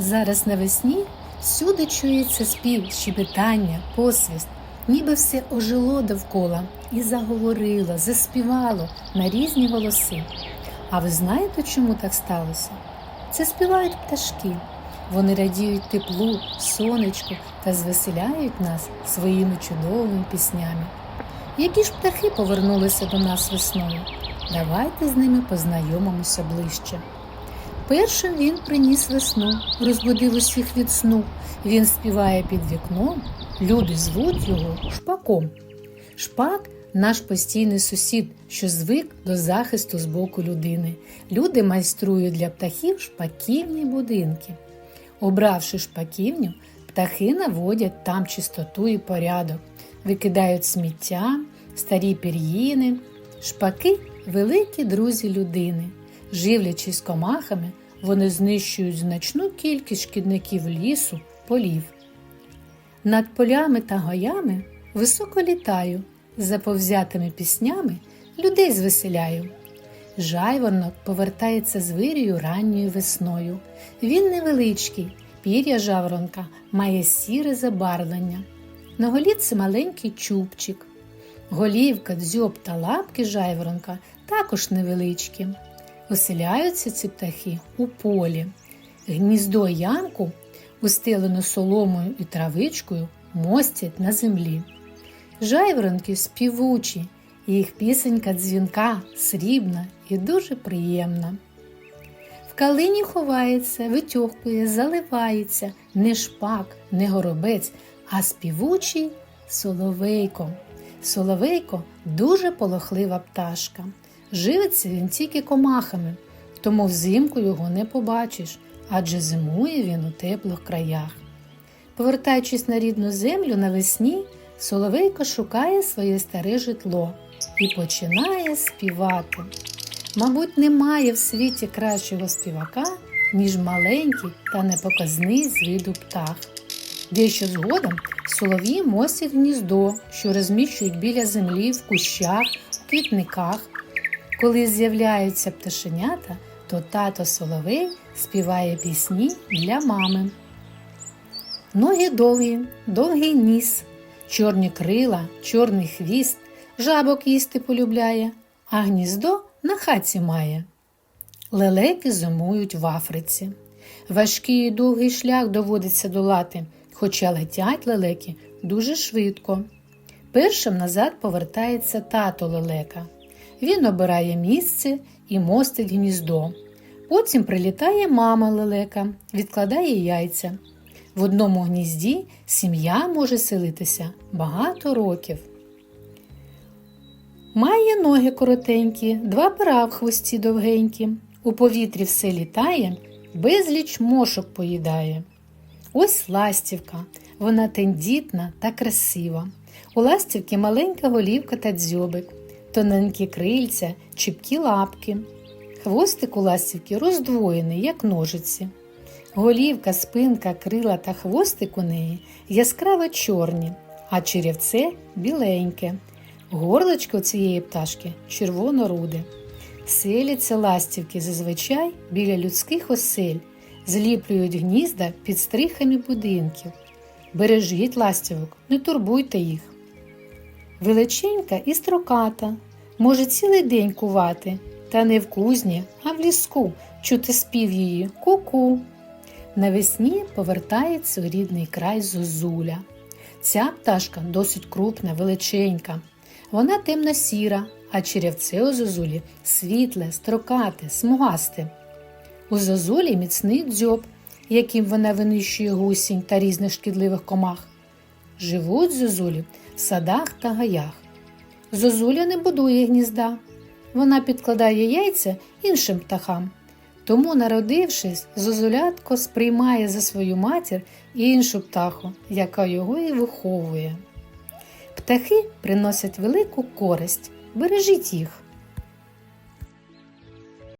Зараз навесні всюди чується спів, щебетання, посвіст, ніби все ожило довкола і заговорило, заспівало на різні голоси. А ви знаєте, чому так сталося? Це співають пташки. Вони радіють теплу, сонечку та звеселяють нас своїми чудовими піснями. Які ж птахи повернулися до нас весною? Давайте з ними познайомимося ближче. Першим він приніс весну, розбудив усіх від сну. Він співає під вікном, люди звуть його шпаком. Шпак наш постійний сусід, що звик до захисту з боку людини. Люди майструють для птахів шпаківні будинки. Обравши шпаківню, птахи наводять там чистоту і порядок, викидають сміття, старі пір'їни. Шпаки великі друзі людини. Живлячись комахами, вони знищують значну кількість шкідників лісу, полів. Над полями та гоями високо літаю, за повзятими піснями людей звеселяю. Жайворонок повертається з вирію ранньою весною. Він невеличкий, пір'я жаворонка має сіре забарвлення. На голівці маленький чубчик. Голівка, дзьоб та лапки жайворонка також невеличкі. Оселяються ці птахи у полі. Гніздо ямку, устелену соломою і травичкою, мостять на землі. Жайворонки співучі, їх пісенька дзвінка, срібна і дуже приємна. В калині ховається, витьохкує, заливається не шпак, не горобець, а співучий соловейко. Соловейко дуже полохлива пташка. Живиться він тільки комахами, тому взимку його не побачиш, адже зимує він у теплих краях. Повертаючись на рідну землю навесні, Соловейко шукає своє старе житло і починає співати. Мабуть, немає в світі кращого співака, ніж маленький та непоказний з виду птах. Дещо згодом солов'ї мостять гніздо, що розміщують біля землі в кущах, в квітниках. Коли з'являються пташенята, то тато Соловей співає пісні для мами. Ноги довгі, довгий ніс, чорні крила, чорний хвіст, жабок їсти полюбляє, а гніздо на хаті має. Лелеки зимують в Африці. Важкий і довгий шлях доводиться долати, хоча летять лелеки дуже швидко. Першим назад повертається тато лелека. Він обирає місце і мостить гніздо. Потім прилітає мама лелека, відкладає яйця. В одному гнізді сім'я може селитися багато років. Має ноги коротенькі, два пера в хвості довгенькі. У повітрі все літає, безліч мошок поїдає. Ось ластівка, вона тендітна та красива. У ластівки маленька голівка та дзьобик, тоненькі крильця, чіпкі лапки. Хвостик у ластівки роздвоєний, як ножиці. Голівка, спинка, крила та хвостик у неї яскраво чорні, а черевце біленьке. Горлочко цієї пташки червоно-руде. Селяться ластівки зазвичай біля людських осель, зліплюють гнізда під стрихами будинків. Бережіть ластівок, не турбуйте їх. Величенька і строката, може цілий день кувати, та не в кузні, а в ліску чути спів її ку-ку. Навесні повертається у рідний край зозуля. Ця пташка досить крупна, величенька. Вона темно-сіра, а черевце у зозулі світле, строкате, смугасте. У зозулі міцний дзьоб, яким вона винищує гусінь та різних шкідливих комах. Живуть зозулі садах та гаях. Зозуля не будує гнізда. Вона підкладає яйця іншим птахам. Тому, народившись, зозулятко сприймає за свою матір іншу птаху, яка його і виховує. Птахи приносять велику користь, бережіть їх.